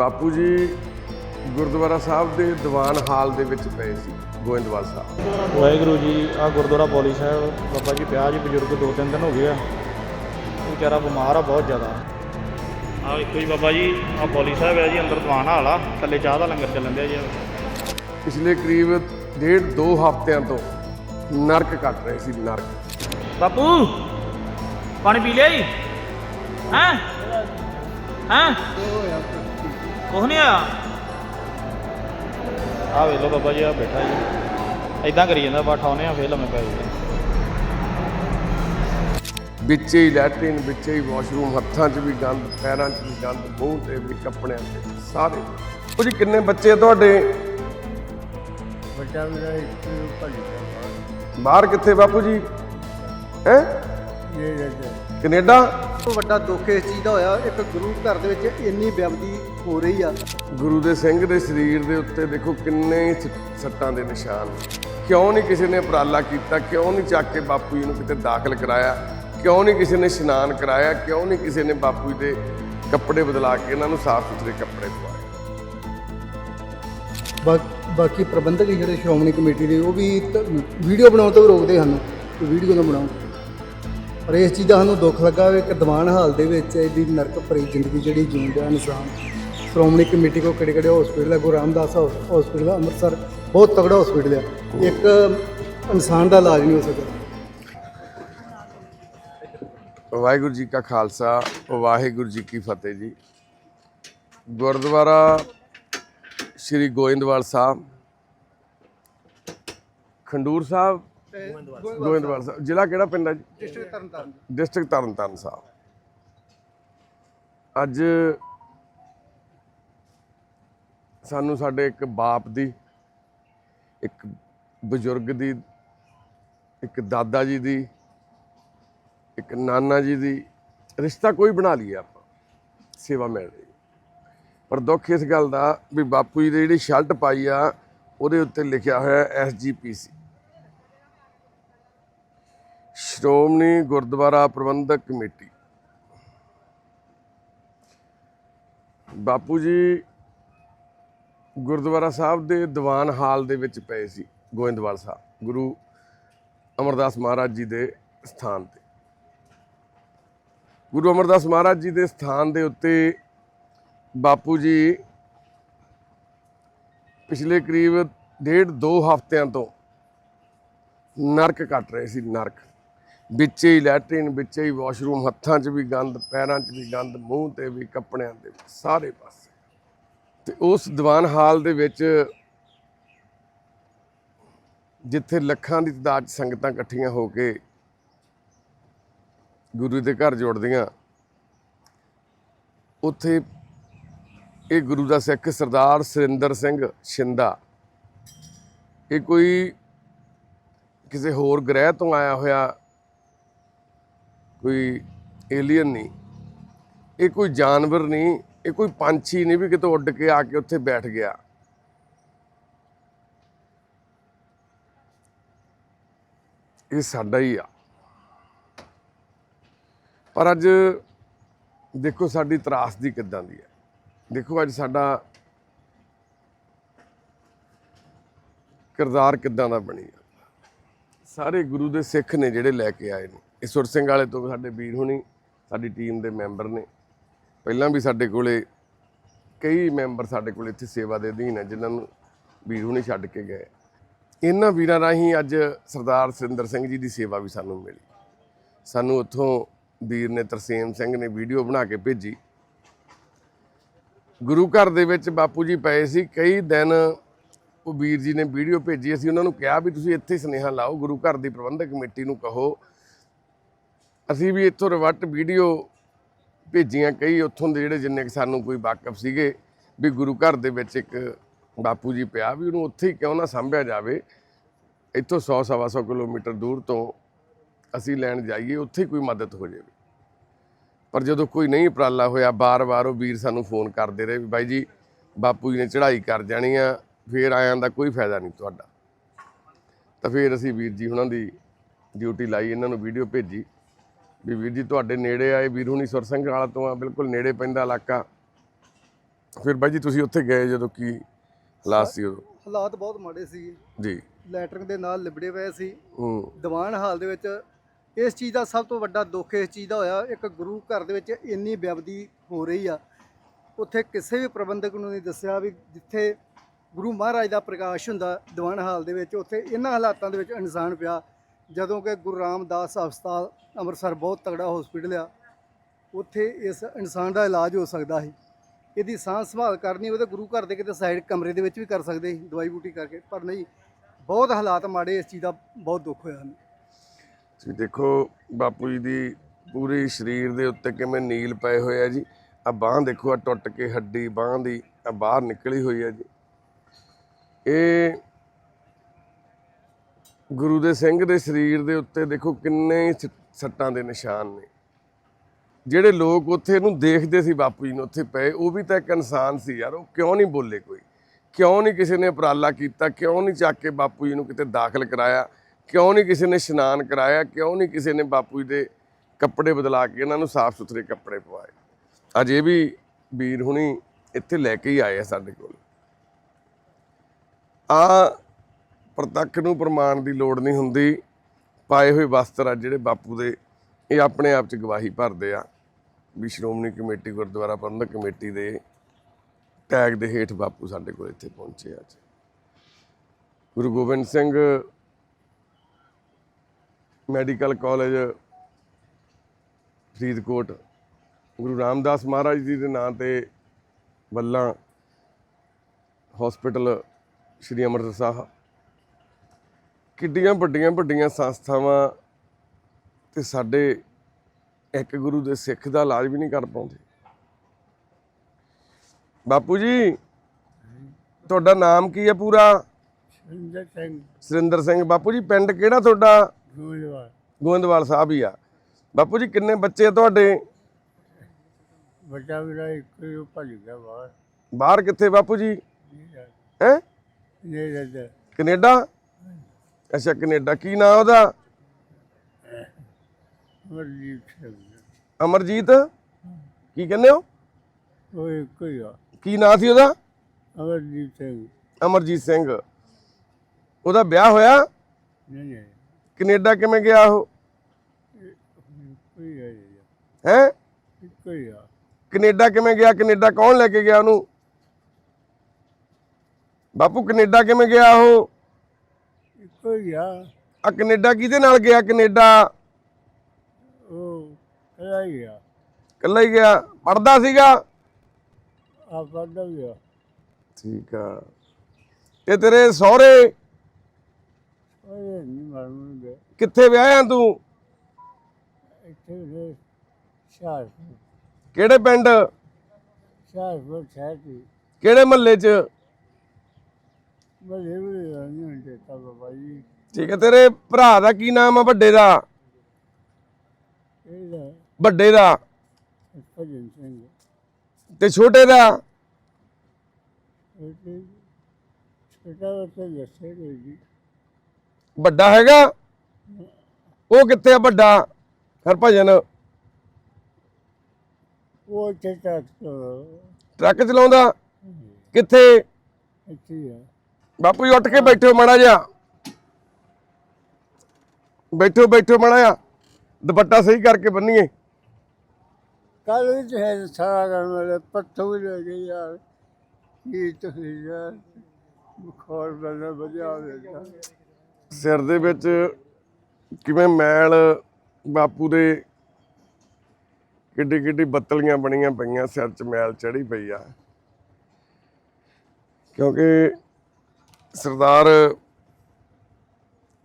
ਬਾਪੂ ਜੀ ਗੁਰਦੁਆਰਾ ਸਾਹਿਬ ਦੇ ਦੀਵਾਨ ਹਾਲ ਦੇ ਵਿੱਚ ਪਏ ਸੀ ਗੋਇੰਦਵਾਲ ਸਾਹਿਬ। ਵਾਹਿਗੁਰੂ ਜੀ ਆ ਗੁਰਦੁਆਰਾ ਬੋਲੀ ਸਾਹਿਬ ਬਾਬਾ ਜੀ ਪਿਆ ਜੀ ਬਜ਼ੁਰਗ ਦੋ ਤਿੰਨ ਦਿਨ ਹੋ ਗਏ ਆ। ਵਿਚਾਰਾ ਬਿਮਾਰ ਆ ਬਹੁਤ ਜ਼ਿਆਦਾ। ਆ ਵੇਖੋ ਜੀ ਬਾਬਾ ਜੀ ਆ ਬੋਲੀ ਸਾਹਿਬ ਹੈ ਜੀ ਅੰਦਰ ਦੀਵਾਨ ਹਾਲ ਆ ਥੱਲੇ ਚਾਹ ਦਾ ਲੰਗਰ ਚੱਲਣ ਦਿਆ ਜੀ। ਪਿਛਲੇ ਕਰੀਬ ਡੇਢ ਦੋ ਹਫ਼ਤਿਆਂ ਤੋਂ ਨਰਕ ਕੱਟ ਰਹੇ ਸੀ ਨਰਕ। ਬਾਪੂ ਪਾਣੀ ਪੀ ਲਿਆ ਜੀ? ਹੈਂ? ਹੈਂ? ਕੁਛ ਨਹੀਂ ਆਇਆ ਆ ਵੇਖ ਲਓ ਬਾਬਾ ਜੀ ਆ ਬੈਠਾ ਜੀ। ਇਦਾਂ ਕਰੀ ਜਾਂਦਾ ਬਾ ਠਾਉਨੇ ਆ ਫੇਰ ਲੰਮੇ ਪੈ ਜੀ ਵਿੱਚੇ ਹੀ ਲੈਟਰਿਨ ਵਿੱਚੇ ਹੀ ਵਾਸ਼ਰੂਮ ਹੱਥਾਂ 'ਚ ਵੀ ਗੰਦ ਪੈਰਾਂ 'ਚ ਵੀ ਗੰਦ ਮੂੰਹ ਤੇ ਵੀ ਕੱਪੜਿਆਂ ਤੇ ਵੀ, ਸਾਰੇ। ਉਹ ਜੀ ਕਿੰਨੇ ਬੱਚੇ ਆ ਤੁਹਾਡੇ? ਵੱਡਾ ਮੇਰਾ ਇੱਕ ਦਾ ਬਾਹਰ। ਕਿੱਥੇ ਬਾਪੂ ਜੀ? ਹੈ? ਇਹ ਜਿਹੜਾ ਕੈਨੇਡਾ। ਤੋਂ ਵੱਡਾ ਦੁੱਖ ਇਸ ਚੀਜ਼ ਦਾ ਹੋਇਆ ਇੱਕ ਗੁਰੂ ਘਰ ਦੇ ਵਿੱਚ ਇੰਨੀ ਬੇਅਦਬੀ ਹੋ ਰਹੀ ਆ। ਗੁਰੂ ਦੇ ਸਿੰਘ ਦੇ ਸਰੀਰ ਦੇ ਉੱਤੇ ਦੇਖੋ ਕਿੰਨੇ ਸੱਟਾਂ ਦੇ ਨਿਸ਼ਾਨ। ਕਿਉਂ ਨਹੀਂ ਕਿਸੇ ਨੇ ਉਪਰਾਲਾ ਕੀਤਾ ਕਿਉਂ ਨਹੀਂ ਚੱਕ ਕੇ ਬਾਪੂ ਜੀ ਨੂੰ ਕਿਤੇ ਦਾਖਲ ਕਰਾਇਆ ਕਿਉਂ ਨਹੀਂ ਕਿਸੇ ਨੇ ਇਸ਼ਨਾਨ ਕਰਾਇਆ ਕਿਉਂ ਨਹੀਂ ਕਿਸੇ ਨੇ ਬਾਪੂ ਜੀ ਦੇ ਕੱਪੜੇ ਬਦਲਾ ਕੇ ਇਹਨਾਂ ਨੂੰ ਸਾਫ਼ ਸੁਥਰੇ ਕੱਪੜੇ ਪਵਾਏ। ਬਾਕੀ ਪ੍ਰਬੰਧਕ ਜਿਹੜੇ ਸ਼੍ਰੋਮਣੀ ਕਮੇਟੀ ਦੇ ਉਹ ਵੀ ਵੀਡੀਓ ਬਣਾਉਣ ਤੋਂ ਰੋਕਦੇ ਹਨ ਵੀਡੀਓ ਨਾ ਬਣਾਓ। ਪਰ ਇਸ ਚੀਜ਼ ਦਾ ਸਾਨੂੰ ਦੁੱਖ ਲੱਗਾ ਵੀ ਕਿ ਦੀਵਾਨ ਹਾਲ ਦੇ ਵਿੱਚ ਇਹਦੀ ਨਰਕ ਭਰੀ ਜ਼ਿੰਦਗੀ ਜਿਹੜੀ ਜੀਉਂਦਾ ਇਨਸਾਨ ਸ਼੍ਰੋਮਣੀ ਕਮੇਟੀ ਕੋ ਕਿਹੜੇ ਕਿਹੜੇ ਹਸਪੀਟਲ ਹੈ ਗੁਰੂ ਰਾਮਦਾਸ ਹਸਪੀਟਲ ਹੈ ਅੰਮ੍ਰਿਤਸਰ, ਬਹੁਤ ਤਗੜਾ ਹਸਪੀਟਲ ਹੈ ਇੱਕ ਇਨਸਾਨ ਦਾ ਇਲਾਜ ਨਹੀਂ ਹੋ ਸਕਦਾ ਵਾਹਿਗੁਰੂ ਜੀ ਕਾ ਖਾਲਸਾ, ਵਾਹਿਗੁਰੂ ਜੀ ਕੀ ਫਤਿਹ ਜੀ। ਗੁਰਦੁਆਰਾ ਸ੍ਰੀ ਗੋਇੰਦਵਾਲ ਸਾਹਿਬ, ਖੰਡੂਰ ਸਾਹਿਬ ਗੋਇੰਦਵਾਲ ਸਾਹਿਬ ਜ਼ਿਲ੍ਹਾ ਕਿਹੜਾ ਪਿੰਡ ਹੈ ਜੀ? ਡਿਸਟ੍ਰਿਕਟ ਤਰਨਤਾਰਨ। ਡਿਸਟ੍ਰਿਕਟ ਤਰਨਤਾਰਨ ਸਾਹਿਬ। ਅੱਜ ਸਾਨੂੰ ਸਾਡੇ ਇੱਕ ਬਾਪ ਦੀ ਇੱਕ ਬਜ਼ੁਰਗ ਦੀ ਇੱਕ ਦਾਦਾ ਜੀ ਦੀ ਇੱਕ ਨਾਨਾ ਜੀ ਦੀ ਰਿਸ਼ਤਾ ਕੋਈ ਬਣਾ ਲਈਏ ਆਪਾਂ ਸੇਵਾ ਮਿਲ ਰਹੀ। ਪਰ ਦੁੱਖ ਇਸ ਗੱਲ ਦਾ ਵੀ ਬਾਪੂ ਜੀ ਦੀ ਜਿਹੜੀ ਸ਼ਰਟ ਪਾਈ ਆ ਉਹਦੇ ਉੱਤੇ ਲਿਖਿਆ ਹੋਇਆ ਐਸਜੀਪੀਸੀ ਸ਼੍ਰੋਮਣੀ ਗੁਰਦੁਆਰਾ ਪ੍ਰਬੰਧਕ ਕਮੇਟੀ। ਬਾਪੂ ਜੀ ਗੁਰਦੁਆਰਾ ਸਾਹਿਬ ਦੇ ਦੀਵਾਨ ਹਾਲ ਦੇ ਵਿੱਚ ਪਏ ਸੀ, ਗੋਇੰਦਵਾਲ ਸਾਹਿਬ, ਗੁਰੂ ਅਮਰਦਾਸ ਮਹਾਰਾਜ ਜੀ ਦੇ ਸਥਾਨ ਤੇ। ਗੁਰੂ ਅਮਰਦਾਸ ਮਹਾਰਾਜ ਜੀ ਦੇ ਸਥਾਨ ਦੇ ਉੱਤੇ ਬਾਪੂ ਜੀ ਪਿਛਲੇ ਕਰੀਬ ਡੇਢ ਦੋ ਹਫ਼ਤਿਆਂ ਤੋਂ ਨਰਕ ਕੱਟ ਰਹੇ ਸੀ, ਨਰਕ। ਵਿੱਚ ਹੀ ਲੈਟਰਿਨ ਵਿੱਚ ਹੀ ਵਾਸ਼ਰੂਮ ਹੱਥਾਂ 'ਚ ਵੀ ਗੰਦ ਪੈਰਾਂ 'ਚ ਵੀ ਗੰਦ ਮੂੰਹ ਤੇ ਵੀ ਕੱਪੜਿਆਂ ਤੇ ਵੀ, ਸਾਰੇ ਪਾਸੇ। ਤੇ ਉਸ ਦੀਵਾਨ ਹਾਲ ਦੇ ਵਿੱਚ ਜਿੱਥੇ ਲੱਖਾਂ ਦੀ ਤਾਦਾਦ 'ਚ ਸੰਗਤਾਂ ਇਕੱਠੀਆਂ ਹੋ ਕੇ ਗੁਰੂ ਦੇ ਘਰ ਜੋੜਦੀਆਂ ਉੱਥੇ ਇਹ ਗੁਰੂ ਦਾ ਸਿੱਖ ਸਰਦਾਰ ਸੁਰਿੰਦਰ ਸਿੰਘ ਸ਼ਿੰਦਾ ਇਹ ਕੋਈ ਕਿਸੇ ਹੋਰ ਗ੍ਰਹਿ ਤੋਂ ਆਇਆ ਹੋਇਆ ਕੋਈ ਏਲੀਅਨ ਨਹੀਂ, ਇਹ ਕੋਈ ਜਾਨਵਰ ਨਹੀਂ, ਇਹ ਕੋਈ ਪੰਛੀ ਨਹੀਂ ਵੀ ਕਿਤੇ ਉੱਡ ਕੇ ਆ ਕੇ ਉੱਥੇ ਬੈਠ ਗਿਆ। ਇਹ ਸਾਡਾ ਹੀ ਆ। ਪਰ ਅੱਜ ਦੇਖੋ ਸਾਡੀ ਤਰਾਸਦੀ ਕਿੱਦਾਂ ਦੀ ਹੈ। ਦੇਖੋ ਅੱਜ ਸਾਡਾ ਕਿਰਦਾਰ ਕਿੱਦਾਂ ਦਾ ਬਣੀ ਆ। ਸਾਰੇ ਗੁਰੂ ਦੇ ਸਿੱਖ ਨੇ ਜਿਹੜੇ ਲੈ ਕੇ ਆਏ ਨੇ। ਇਹ ਸੁਰ ਸਿੰਘ ਵਾਲੇ ਤੋਂ ਸਾਡੇ ਵੀਰ ਹੁਣੀ, ਸਾਡੀ ਟੀਮ ਦੇ ਮੈਂਬਰ ਨੇ। ਪਹਿਲਾਂ ਵੀ ਸਾਡੇ ਕੋਲੇ ਕਈ ਮੈਂਬਰ ਸਾਡੇ ਕੋਲ ਇੱਥੇ ਸੇਵਾ ਦੇ ਅਧੀਨ ਹੈ ਜਿਨ੍ਹਾਂ ਨੂੰ ਵੀਰ ਹੁਣੀ ਛੱਡ ਕੇ ਗਏ। ਇਹਨਾਂ ਵੀਰਾਂ ਰਾਹੀਂ ਅੱਜ ਸਰਦਾਰ ਸੁਰਿੰਦਰ ਸਿੰਘ ਜੀ ਦੀ ਸੇਵਾ ਵੀ ਸਾਨੂੰ ਮਿਲੀ। ਸਾਨੂੰ ਉੱਥੋਂ ਵੀਰ ਨੇ ਤਰਸੇਮ ਸਿੰਘ ਨੇ ਵੀਡੀਓ ਬਣਾ ਕੇ ਭੇਜੀ। ਗੁਰੂ ਘਰ ਦੇ ਵਿੱਚ ਬਾਪੂ ਜੀ ਪਏ ਸੀ, ਕਈ ਦਿਨ ਉਹ ਵੀਰ ਜੀ ਨੇ ਵੀਡੀਓ ਭੇਜੀ। ਅਸੀਂ ਉਹਨਾਂ ਨੂੰ ਕਿਹਾ ਵੀ ਤੁਸੀਂ ਇੱਥੇ ਹੀ ਸੁਨੇਹਾ ਲਾਓ, ਗੁਰੂ ਘਰ ਦੀ ਪ੍ਰਬੰਧਕ ਕਮੇਟੀ ਨੂੰ ਕਹੋ ਅਸੀਂ ਵੀ ਇੱਥੋਂ ਰਵੱਟ ਵੀਡੀਓ ਭੇਜੀਆਂ ਕਈ ਉੱਥੋਂ ਦੇ ਜਿਹੜੇ ਜਿੰਨੇ ਕੁ ਸਾਨੂੰ ਕੋਈ ਵਾਕਫ ਸੀਗੇ ਵੀ ਗੁਰੂ ਘਰ ਦੇ ਵਿੱਚ ਇੱਕ ਬਾਪੂ ਜੀ ਪਿਆ ਵੀ ਉਹਨੂੰ ਉੱਥੇ ਹੀ ਕਿਉਂ ਨਾ ਸਾਂਭਿਆ ਜਾਵੇ। ਇੱਥੋਂ 100 ਸਵਾ ਸੌ ਕਿਲੋਮੀਟਰ ਦੂਰ ਤੋਂ ਅਸੀਂ ਲੈਣ ਜਾਈਏ, ਉੱਥੇ ਹੀ ਕੋਈ ਮਦਦ ਹੋ ਜਾਵੇ। ਪਰ ਜਦੋਂ ਕੋਈ ਨਹੀਂ ਉਪਰਾਲਾ ਹੋਇਆ, ਬਾਰ-ਬਾਰ ਉਹ ਵੀਰ ਸਾਨੂੰ ਫੋਨ ਕਰਦੇ ਰਹੇ ਵੀ ਬਾਈ ਜੀ, ਬਾਪੂ ਜੀ ਨੇ ਚੜ੍ਹਾਈ ਕਰ ਜਾਣੀ ਆ, ਫੇਰ ਆਇਆਂ ਦਾ ਕੋਈ ਫਾਇਦਾ ਨਹੀਂ ਤੁਹਾਡਾ। ਤਾਂ ਫਿਰ ਅਸੀਂ ਵੀਰ ਜੀ ਉਹਨਾਂ ਦੀ ਡਿਊਟੀ ਲਾਈ, ਇਹਨਾਂ ਨੂੰ ਵੀਡੀਓ ਭੇਜੀ। ਵੀ ਵੀਰ ਜੀ ਤੁਹਾਡੇ ਨੇੜੇ ਆਏ ਵੀਰ ਹੁਣੀ ਸੁਰ ਸਿੰਘ ਵਾਲਾ ਤੋਂ ਆ ਬਿਲਕੁਲ ਨੇੜੇ ਪੈਂਦਾ ਇਲਾਕਾ। ਫਿਰ ਬਾਈ ਜੀ ਤੁਸੀਂ ਉੱਥੇ ਗਏ ਜਦੋਂ ਕੀ ਹਾਲਾਤ ਸੀ ਉਦੋਂ? ਹਾਲਾਤ ਬਹੁਤ ਮਾੜੇ ਸੀ। ਜੀ। ਲੈਟਰਿੰਗ ਦੇ ਨਾਲ ਲਿਬੜੇ ਪਏ ਸੀ। ਹੂੰ। ਦੀਵਾਨ ਹਾਲ ਦੇ ਵਿੱਚ ਇਸ ਚੀਜ਼ ਦਾ ਸਭ ਤੋਂ ਵੱਡਾ ਦੁੱਖ ਇਸ ਚੀਜ਼ ਦਾ ਹੋਇਆ ਇੱਕ ਗੁਰੂ ਘਰ ਦੇ ਵਿੱਚ ਇੰਨੀ ਬਿਆਬਦੀ ਹੋ ਰਹੀ ਆ। ਉੱਥੇ ਕਿਸੇ ਵੀ ਪ੍ਰਬੰਧਕ ਨੂੰ ਨਹੀਂ ਦੱਸਿਆ ਵੀ ਜਿੱਥੇ ਗੁਰੂ ਮਹਾਰਾਜ ਦਾ ਪ੍ਰਕਾਸ਼ ਹੁੰਦਾ ਦੀਵਾਨ ਹਾਲ ਦੇ ਵਿੱਚ ਉੱਥੇ ਇਹਨਾਂ ਹਾਲਾਤਾਂ ਦੇ ਵਿੱਚ ਇਨਸਾਨ ਪਿਆ। ਜਦੋਂ ਕਿ ਗੁਰੂ ਰਾਮਦਾਸ ਹਸਪਤਾਲ ਅੰਮ੍ਰਿਤਸਰ ਬਹੁਤ ਤਗੜਾ ਹਸਪੀਟਲ ਆ, ਉੱਥੇ ਇਸ ਇਨਸਾਨ ਦਾ ਇਲਾਜ ਹੋ ਸਕਦਾ ਸੀ। ਇਹਦੀ ਸਾਂਭ ਸੰਭਾਲ ਕਰਨੀ ਉਹਦੇ ਗੁਰੂ ਘਰ ਦੇ ਕਿਤੇ ਸਾਈਡ ਕਮਰੇ ਦੇ ਵਿੱਚ ਵੀ ਕਰ ਸਕਦੇ ਸੀ, ਦਵਾਈ ਬੂਟੀ ਕਰਕੇ, ਪਰ ਨਹੀਂ, ਬਹੁਤ ਹਾਲਾਤ ਮਾੜੇ ਇਸ ਚੀਜ਼ ਦਾ ਬਹੁਤ ਦੁੱਖ ਹੋਇਆ ਸਾਨੂੰ। ਤੁਸੀਂ ਦੇਖੋ, ਬਾਪੂ ਜੀ ਦੀ ਪੂਰੇ ਸਰੀਰ ਦੇ ਉੱਤੇ ਕਿਵੇਂ ਨੀਲ ਪਏ ਹੋਏ ਆ ਜੀ। ਆ ਬਾਹ ਦੇਖੋ ਆ ਟੁੱਟ ਕੇ ਹੱਡੀ, ਬਾਹ ਦੀ ਆ ਬਾਹਰ ਨਿਕਲੀ ਹੋਈ ਹੈ ਜੀ। ਇਹ ਗੁਰੂ ਦੇ ਸਿੰਘ ਦੇ ਸਰੀਰ ਦੇ ਉੱਤੇ ਦੇਖੋ ਕਿੰਨੇ ਸ- ਸੱਟਾਂ ਦੇ ਨਿਸ਼ਾਨ ਨੇ। ਜਿਹੜੇ ਲੋਕ ਉੱਥੇ ਇਹਨੂੰ ਦੇਖਦੇ ਸੀ ਬਾਪੂ ਜੀ ਨੂੰ ਉੱਥੇ ਪਏ, ਉਹ ਵੀ ਤਾਂ ਇੱਕ ਇਨਸਾਨ ਸੀ ਯਾਰ, ਉਹ ਕਿਉਂ ਨਹੀਂ ਬੋਲੇ ਕੋਈ? ਕਿਉਂ ਨਹੀਂ ਕਿਸੇ ਨੇ ਉਪਰਾਲਾ ਕੀਤਾ? ਕਿਉਂ ਨਹੀਂ ਚੱਕ ਕੇ ਬਾਪੂ ਜੀ ਨੂੰ ਕਿਤੇ ਦਾਖਲ ਕਰਾਇਆ? ਕਿਉਂ ਨਹੀਂ ਕਿਸੇ ਨੇ ਇਸ਼ਨਾਨ ਕਰਾਇਆ? ਕਿਉਂ ਨਹੀਂ ਕਿਸੇ ਨੇ ਬਾਪੂ ਜੀ ਦੇ ਕੱਪੜੇ ਬਦਲਾ ਕੇ ਇਹਨਾਂ ਨੂੰ ਸਾਫ਼ ਸੁਥਰੇ ਕੱਪੜੇ ਪਵਾਏ? ਅੱਜ ਇਹ ਵੀ ਵੀਰ ਹੁਣੀ ਇੱਥੇ ਲੈ ਕੇ ਹੀ ਆਏ ਆ ਸਾਡੇ ਕੋਲ। ਆ ਪ੍ਰਤੱਖ ਨੂੰ ਪ੍ਰਮਾਣ ਦੀ ਲੋੜ ਨਹੀਂ ਹੁੰਦੀ। ਪਾਏ ਹੋਏ ਵਸਤਰ ਆ ਜਿਹੜੇ ਬਾਪੂ ਦੇ, ਇਹ ਆਪਣੇ ਆਪ ਚ ਗਵਾਹੀ ਭਰਦੇ ਆ। ਵੀ ਸ਼੍ਰੋਮਣੀ ਕਮੇਟੀ, ਗੁਰਦੁਆਰਾ ਪ੍ਰਬੰਧਕ ਕਮੇਟੀ ਦੇ ਟੈਗ ਦੇ ਹੇਠ ਬਾਪੂ ਸਾਡੇ ਕੋਲ ਇੱਥੇ ਪਹੁੰਚੇ ਅੱਜ। ਗੁਰੂ ਗੋਬਿੰਦ ਸਿੰਘ ਮੈਡੀਕਲ ਕਾਲਜ, ਫਰੀਦਕੋਟ, ਗੁਰੂ ਰਾਮਦਾਸ ਮਹਾਰਾਜ ਜੀ ਦੇ ਨਾਂ ਤੇ ਵੱਲਾਂ ਹਸਪੀਟਲ ਸ਼੍ਰੀ ਅੰਮ੍ਰਿਤਸਰ ਸਾਹਿਬ ਕਿੱਡੀਆਂ ਵੱਡੀਆਂ ਵੱਡੀਆਂ ਸੰਸਥਾਵਾਂ ਤੇ ਸਾਡੇ ਇੱਕ ਗੁਰੂ ਦੇ ਸਿੱਖ ਦਾ ਇਲਾਜ ਵੀ ਨਹੀਂ ਕਰ ਪਾਉਂਦੇ। ਬਾਪੂ ਜੀ ਤੁਹਾਡਾ ਨਾਮ ਕੀ ਹੈ ਪੂਰਾ? ਸੁਰਿੰਦਰ ਸਿੰਘ। ਸੁਰਿੰਦਰ ਸਿੰਘ। ਬਾਪੂ ਜੀ ਪਿੰਡ ਕਿਹੜਾ ਤੁਹਾਡਾ? ਗੋਲਵਾਲ ਗੋਇੰਦਵਾਲ ਸਾਹਿਬ ਹੀ ਆ। ਬਾਪੂ ਜੀ ਕਿੰਨੇ ਬੱਚੇ ਆ ਤੁਹਾਡੇ? ਵੱਡਾ ਵੀਰਾ ਇੱਕ ਹੀ ਭੱਜ ਗਿਆ ਬਾਹਰ। ਬਾਹਰ ਕਿੱਥੇ ਬਾਪੂ ਜੀ? ਹੈ? ਕੈਨੇਡਾ? ਅੱਛਾ ਕੈਨੇਡਾ। ਕੀ ਨਾਂ ਉਹਦਾ? ਮਰਜੀਤ ਸਿੰਘ। ਅਮਰਜੀਤ? ਕੀ ਕਹਿੰਦੇ ਹੋ? ਇੱਕ ਹੀ ਆ। ਕੀ ਨਾਂ ਸੀ ਉਹਦਾ? ਅਮਰਜੀਤ ਸਿੰਘ। ਅਮਰਜੀਤ ਸਿੰਘ। ਉਹਦਾ ਵਿਆਹ ਹੋਇਆ? ਨਹੀਂ ਨਹੀਂ। ਕੈਨੇਡਾ ਕਿਵੇਂ ਗਿਆ ਉਹ? ਇੱਕੋ ਹੀ ਆ ਹੀ ਆ। ਕੈਨੇਡਾ ਕਿਵੇਂ ਗਿਆ? ਕੈਨੇਡਾ ਕੌਣ ਲੈ ਕੇ ਗਿਆ ਉਹਨੂੰ? ਬਾਪੂ ਕੈਨੇਡਾ ਕਿਵੇਂ ਗਿਆ ਉਹ? ਇੱਕੋ ਹੀ ਆ ਆ ਕੈਨੇਡਾ ਕਿਹਦੇ ਨਾਲ ਗਿਆ? ਕੈਨੇਡਾ। ਉਹ ਕਿਹੜਾ ਹੀ ਆ ਇਕੱਲਾ ਹੀ ਗਿਆ। ਪੜਦਾ ਸੀਗਾ? ਆ ਪੜਦਾ ਵੀ ਆ। ਠੀਕ ਆ। ਤੇ ਤੇਰੇ ਸਹੁਰੇ? ਇਹ ਨਹੀਂ ਮਰਨ ਦੇ ਕਿੱਥੇ ਵਿਆਹਿਆ ਤੂੰ? ਇੱਥੇ ਦੇ ਸ਼ਾਹ ਕਿਹੜੇ ਪਿੰਡ? ਸ਼ਾਹਪੁਰ ਸ਼ਹਿਰ ਦੀ। ਕਿਹੜੇ ਮਹੱਲੇ 'ਚ? ਨਹੀਂ ਬਾਬਾ ਜੀ। ਠੀਕ ਹੈ ਤੇਰੇ ਭਰਾ ਦਾ ਕੀ ਨਾਮ ਆ ਵੱਡੇ ਦਾ? ਇਹਦਾ ਵੱਡੇ ਦਾ? ਭਜਨ ਸਿੰਘ। ਤੇ ਛੋਟੇ ਦਾ? ਇਹ ਤੇ ਛੋਟਾ ਬੱਚਾ ਜੱਸੇ ਦੇ ਜੀ ਵੱਡਾ ਹੈਗਾ? ਉਹ ਕਿੱਥੇ ਆ ਵੱਡਾ? ਹਰਭਜਨ ਉਹ ਚੇਤਾ ਟਰੱਕ ਚਲਾਉਂਦਾ। ਕਿੱਥੇ? ਇੱਥੇ ਹੀ ਆ। ਬਾਪੂ ਜੀ ਉੱਠ ਕੇ ਬੈਠੋ ਮਾੜਾ ਜਿਹਾ। ਬੈਠੋ ਬੈਠੋ ਮਾੜਾ ਜਿਹਾ। ਦੁਪੱਟਾ ਸਹੀ ਕਰਕੇ ਬੰਨੀਏ। ਕੱਲ ਵਿੱਚ ਹੈ ਸਾਰਾ ਕਰਨ ਵਾਲੇ ਪੱਥੋਂ ਵੀ ਲੈ ਯਾਰ। ਕੀ ਤੁਸੀਂ ਯਾਰ ਬੁਖਾਰ ਬਣਾ ਵਧੀਆ ਹੋ ਗਿਆ ਸਿਰ ਦੇ ਵਿੱਚ ਕਿਵੇਂ ਮੈਲ ਬਾਪੂ ਦੇ ਕਿੱਡੀ ਕਿੱਡੀ ਬੱਤਲੀਆਂ ਬਣੀਆਂ ਪਈਆਂ ਸਿਰ 'ਚ ਮੈਲ ਚੜੀ ਪਈ ਆ। ਕਿਉਂਕਿ ਸਰਦਾਰ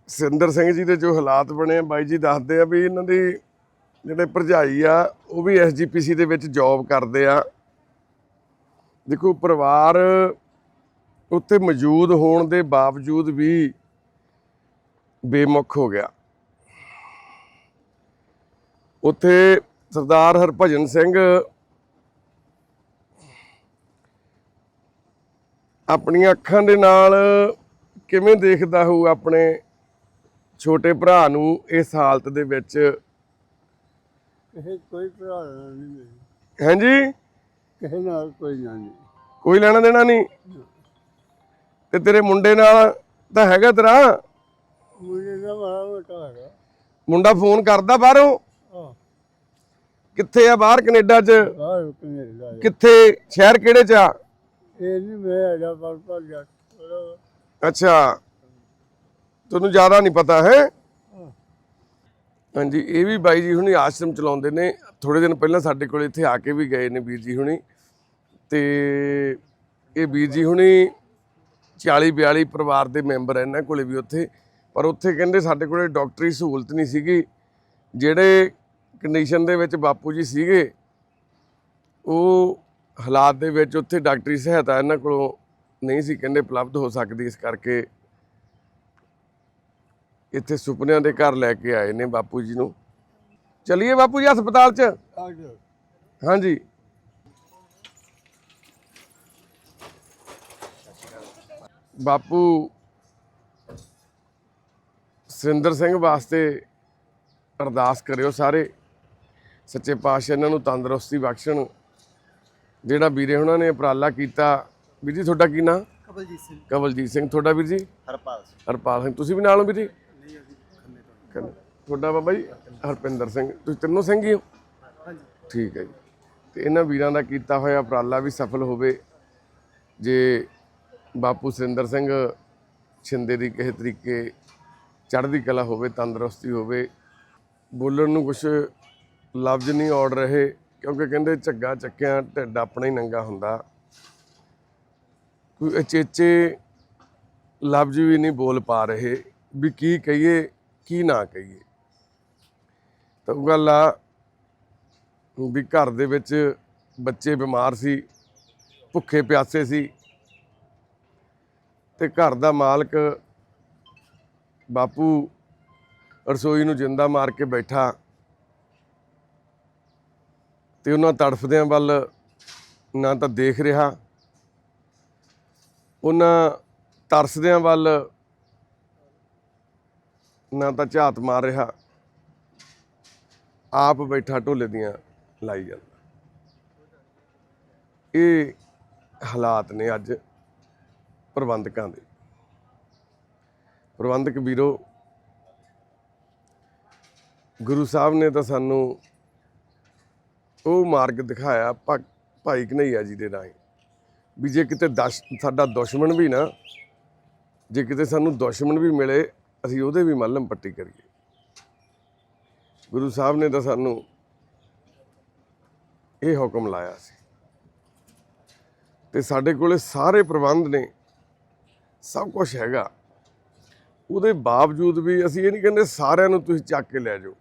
ਸਿੰਦਰ ਸਿੰਘ ਜੀ ਦੇ ਜੋ ਹਾਲਾਤ ਬਣੇ ਆ ਬਾਈ ਜੀ ਦੱਸਦੇ ਆ ਵੀ ਇਹਨਾਂ ਦੀ ਜਿਹੜੇ ਭਰਜਾਈ ਆ, ਉਹ ਵੀ ਐਸਜੀਪੀਸੀ ਦੇ ਵਿੱਚ ਜੌਬ ਕਰਦੇ ਆ। ਦੇਖੋ, ਪਰਿਵਾਰ ਉੱਥੇ ਮੌਜੂਦ ਹੋਣ ਦੇ ਬਾਵਜੂਦ ਵੀ ਬੇਮੁਖ ਹੋ ਗਿਆ। ਉੱਥੇ ਸਰਦਾਰ ਹਰਭਜਨ ਸਿੰਘ ਆਪਣੀਆਂ ਅੱਖਾਂ ਦੇ ਨਾਲ ਕਿਵੇਂ ਦੇਖਦਾ ਹੋਊ ਆਪਣੇ ਛੋਟੇ ਭਰਾ ਨੂੰ ਇਸ ਹਾਲਤ ਦੇ ਵਿੱਚ? ਕਿਸੇ ਕੋਈ ਭਰਾ ਨਹੀਂ ਹਾਂਜੀ? ਕਿਸੇ ਨਾਲ ਕੋਈ ਨਾ ਨਹੀਂ ਕੋਈ ਲੈਣਾ ਦੇਣਾ ਨਹੀਂ? ਤੇ ਤੇਰੇ ਮੁੰਡੇ ਨਾਲ ਤਾਂ ਹੈਗਾ ਤੇਰਾ? ਮੁੰਡੇ ਦਾ ਮਾਰਾ ਮੋਟਾ ਹੈਗਾ। ਮੁੰਡਾ ਫੋਨ ਕਰਦਾ ਬਾਹਰੋਂ? ਹਾਂ। ਕਿੱਥੇ ਆ ਬਾਹਰ ਕੈਨੇਡਾ 'ਚ? ਬਾਹਰ ਕਨੇਡਾ ਹੈ। ਕਿੱਥੇ? ਸ਼ਹਿਰ ਕਿਹੜੇ 'ਚ ਆ? ਇਹ ਨਹੀਂ ਮੈਂ ਹੈਗਾ ਪਰ ਪਰ ਜਾ ਅੱਛਾ। ਤੁਹਾਨੂੰ ਜ਼ਿਆਦਾ ਨਹੀਂ ਪਤਾ ਹੈ? ਹਾਂਜੀ ਇਹ ਵੀ ਬਾਈ ਜੀ ਹੁਣੀ ਆਸ਼ਰਮ ਚਲਾਉਂਦੇ ਨੇ। ਥੋੜੇ ਦਿਨ ਪਹਿਲਾਂ ਸਾਡੇ ਕੋਲ ਇੱਥੇ ਆ ਕੇ ਵੀ ਗਏ ਨੇ ਵੀਰ ਜੀ ਹੁਣੀ। ਤੇ ਇਹ ਵੀਰ ਜੀ ਹੁਣੀ 40 42 ਪਰਿਵਾਰ ਦੇ ਮੈਂਬਰ ਇਹਨਾਂ ਕੋਲੇ ਵੀ ਉੱਥੇ। ਪਰ ਉੱਥੇ ਕਹਿੰਦੇ ਸਾਡੇ ਕੋਲੇ ਡਾਕਟਰੀ ਸਹੂਲਤ ਨਹੀਂ ਸੀਗੀ। ਜਿਹੜੇ ਕੰਡੀਸ਼ਨ ਦੇ ਵਿੱਚ ਬਾਪੂ ਜੀ ਸੀਗੇ ਉਹ ਹਾਲਾਤ ਦੇ ਵਿੱਚ ਉੱਥੇ ਡਾਕਟਰੀ ਸਹਾਇਤਾ ਇਹਨਾਂ ਕੋਲੋਂ ਨਹੀਂ ਸੀ, ਕਹਿੰਦੇ ਉਪਲਬਧ ਹੋ ਸਕਦੀ ਇਸ ਕਰਕੇ ਇੱਥੇ ਸੁਪਨਿਆਂ ਦੇ ਘਰ ਲੈ ਕੇ ਆਏ ਨੇ ਬਾਪੂ ਜੀ ਨੂੰ। ਚਲਿਏ ਬਾਪੂ ਜੀ ਹਸਪਤਾਲ 'ਚ? ਹਾਂਜੀ। ਬਾਪੂ ਸੁਰਿੰਦਰ ਸਿੰਘ ਵਾਸਤੇ ਅਰਦਾਸ ਕਰਿਓ ਸਾਰੇ। ਸੱਚੇ ਪਾਤਸ਼ਾਹ ਇਹਨਾਂ ਨੂੰ ਤੰਦਰੁਸਤੀ ਬਖਸ਼ਣ। ਜਿਹੜਾ ਵੀਰੇ ਉਹਨਾਂ ਨੇ ਉਪਰਾਲਾ ਕੀਤਾ ਵੀਰ ਜੀ ਤੁਹਾਡਾ ਕੀ ਨਾਂ? ਕਬਲਜੀਤ ਸਿੰਘ। ਕਵਲਜੀਤ ਸਿੰਘ। ਤੁਹਾਡਾ ਵੀਰ ਜੀ? ਹਰਪਾਲ ਸਿੰਘ। ਹਰਪਾਲ ਸਿੰਘ। ਤੁਸੀਂ ਵੀ ਨਾਲ ਹੋ ਵੀਰ ਜੀ? ਖੰਨੇ। ਤੁਹਾਡਾ ਬਾਬਾ ਜੀ ਹਰਪਿੰਦਰ ਸਿੰਘ। ਤੁਸੀਂ ਤਿੰਨੋਂ ਸਿੰਘ ਹੀ ਹੋ? ਹਾਂਜੀ। ਠੀਕ ਹੈ ਜੀ। ਤੇ ਇਹਨਾਂ ਵੀਰਾਂ ਦਾ ਕੀਤਾ ਹੋਇਆ ਉਪਰਾਲਾ ਵੀ ਸਫਲ ਹੋਵੇ। ਜੇ ਬਾਪੂ ਸੁਰਿੰਦਰ ਸਿੰਘ ਛਿੰਦੇ ਦੀ ਕਿਸੇ ਤਰੀਕੇ ਚੜ੍ਹਦੀ ਕਲਾ ਹੋਵੇ ਤੰਦਰੁਸਤੀ ਹੋਵੇ ਬੋਲਣ ਨੂੰ ਕੁਝ ਲਫ਼ਜ਼ ਨਹੀਂ ਔੜ ਰਹੇ ਕਿਉਂਕਿ ਕਹਿੰਦੇ ਝੱਗਾ ਚੱਕਿਆ ਢਿੱਡ ਆਪਣਾ ਹੀ ਨੰਗਾ ਹੁੰਦਾ। ਕੋਈ ਅਚੇਚੇ ਲਫ਼ਜ਼ ਵੀ ਨਹੀਂ ਬੋਲ ਪਾ ਰਹੇ ਵੀ ਕੀ ਕਹੀਏ, ਕੀ ਨਾ ਕਹੀਏ। ਤਾਂ ਉਹ ਗੱਲ ਆ ਵੀ ਘਰ ਦੇ ਵਿੱਚ ਬੱਚੇ ਬਿਮਾਰ ਸੀ, ਭੁੱਖੇ ਪਿਆਸੇ ਸੀ ਤੇ ਘਰ ਦਾ ਮਾਲਕ ਬਾਪੂ ਰਸੋਈ ਨੂੰ ਜਿੰਦਾ ਮਾਰ ਕੇ ਬੈਠਾ। ਤੇ ਉਹਨਾਂ ਤੜਫਦਿਆਂ ਵੱਲ ਨਾ ਤਾਂ ਦੇਖ ਰਿਹਾ। ਉਹਨਾਂ ਤਰਸਦਿਆਂ ਵੱਲ ਨਾ ਤਾਂ ਝਾਤ ਮਾਰ ਰਿਹਾ। ਆਪ ਬੈਠਾ ਢੋਲੇ ਦੀਆਂ ਲਾਈ ਜਾਂਦਾ। ਇਹ ਹਾਲਾਤ ਨੇ ਅੱਜ ਪ੍ਰਬੰਧਕਾਂ ਦੇ। ਪ੍ਰਬੰਧਕ ਵੀਰੋ, ਗੁਰੂ ਸਾਹਿਬ ਨੇ ਤਾਂ ਸਾਨੂੰ ਉਹ ਮਾਰਗ ਦਿਖਾਇਆ ਭਾਈ ਕਨਈਆ ਜੀ ਦੇ ਰਾਹੀਂ। ਵੀ ਜੇ ਕਿਤੇ ਦਸ਼ ਸਾਡਾ ਦੁਸ਼ਮਣ ਵੀ ਨਾ, ਜੇ ਕਿਤੇ ਸਾਨੂੰ ਦੁਸ਼ਮਣ ਵੀ ਮਿਲੇ, ਅਸੀਂ ਉਹਦੇ ਵੀ ਮੱਲਮ ਪੱਟੀ ਕਰੀਏ। ਗੁਰੂ ਸਾਹਿਬ ਨੇ ਤਾਂ ਸਾਨੂੰ ਇਹ ਹੁਕਮ ਲਾਇਆ ਸੀ। ਤੇ ਸਾਡੇ ਕੋਲੇ ਸਾਰੇ ਪ੍ਰਬੰਧ ਨੇ, ਸਭ ਕੁਝ ਹੈਗਾ। ਉਹਦੇ ਬਾਵਜੂਦ ਵੀ ਅਸੀਂ ਇਹ ਨਹੀਂ ਕਹਿੰਦੇ ਸਾਰਿਆਂ ਨੂੰ ਤੁਸੀਂ ਚੱਕ ਕੇ ਲੈ ਜਾਓ।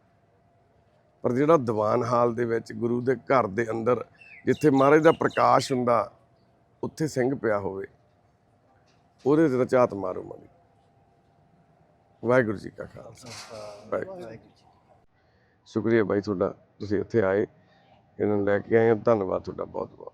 ਪਰ ਜਿਹੜਾ ਦੀਵਾਨ ਹਾਲ ਦੇ ਵਿੱਚ ਗੁਰੂ ਦੇ ਘਰ ਦੇ ਅੰਦਰ ਜਿੱਥੇ ਮਹਾਰਾਜ ਦਾ ਪ੍ਰਕਾਸ਼ ਹੁੰਦਾ, ਉੱਥੇ ਸਿੰਘ ਪਿਆ ਹੋਵੇ, ਉਹਦੇ ਤੇ ਤਾਂ ਮਾਰੋ ਮਾਰੀ ਵਾਹਿਗੁਰੂ ਜੀ ਕਾ ਖਾਲਸਾ। ਵਾਹਿਗੁਰੂ ਜੀ ਸ਼ੁਕਰੀਆ ਬਾਈ ਤੁਹਾਡਾ, ਤੁਸੀਂ ਇੱਥੇ ਆਏ, ਇਹਨਾਂ ਨੂੰ ਲੈ ਕੇ ਆਏ ਹੋ, ਧੰਨਵਾਦ ਤੁਹਾਡਾ ਬਹੁਤ ਬਹੁਤ